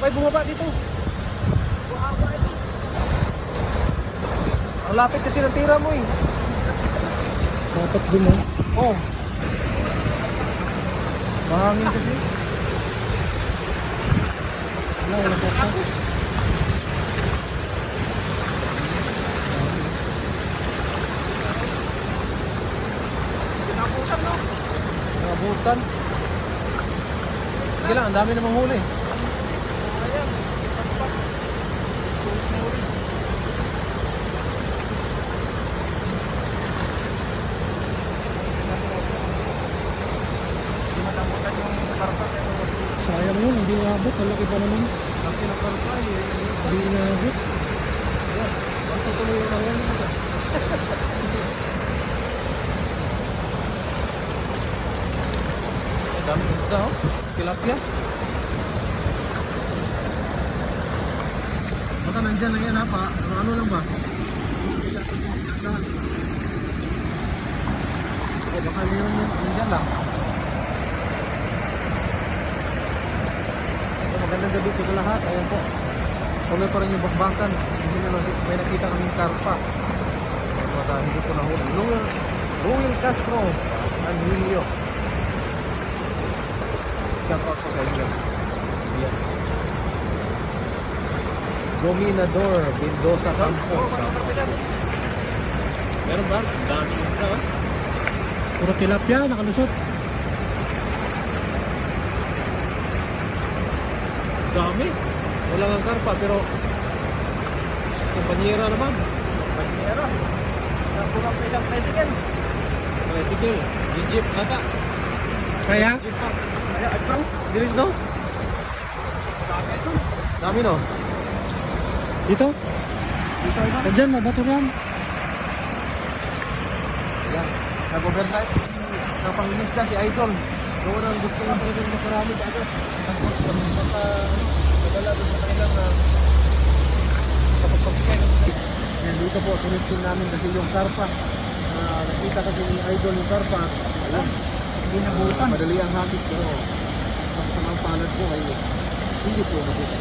Ay, bumaba dito. Ang lapit kasi ng tira mo eh. Dapat din mo. Oh. Mahangin kasi. Wala sa akin. Pinabutan no? Pinabutan. Sige lang, ang dami namang huli. Hindi. Ang laki pa naman. Laki ng karpa eh. Hindi inabot. Ang tutuloy na yan. Ang dami isda oh. Tilapia. Baka nandyan na yan ha pa. Ano, lang ba? Baka. Nandyan lang. Magandang gabi po sa lahat. Ayan po. Tuloy pa rin yung bakbakan. Hindi na lang may nakita kaming karpa. Baka hindi ko nahuli. Luel, Luel Castro and Julio. Shout out po sa inyo. Ayan. Dominador Mendoza Campo. Meron ba? Dami ka. Puro tilapia, nakalusot. Dami. Wala nga karpa pero kumpanyera naman. Kumpanyera. Sa pulang ilang tricycle. Tricycle. Jeep ata. Kaya. Kaya ito. Dilis no? Dami ito. Dami no? dito. Dito ito. Nandyan, mabato yan. Yan. Nag-overnight. Napanginisda si Idol. Doon ang gusto ng talagang makarami ka agad. Tapos pagka nadala doon sa kanilang uh, kapagpagkay ng Yan dito po, tunistin namin kasi yung karpa. Uh, nakita kasi ni Idol yung karpa. Alam, Hindi nabutan. madali ang habit pero sa kasamang palad po ay hindi po nakita.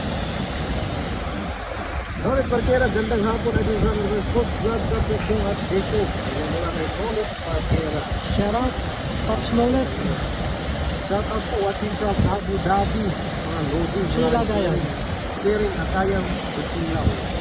Rolet Parkera, gandang hapon sa mga sports vlog kapit yung at dito. Ayan mula kay Rolet Parkera. Shout out. Pops Nolet. Shout out po watching from Abu Dhabi. Mga loading. Sila vlogs. gaya. Sharing Atayang Basilaw.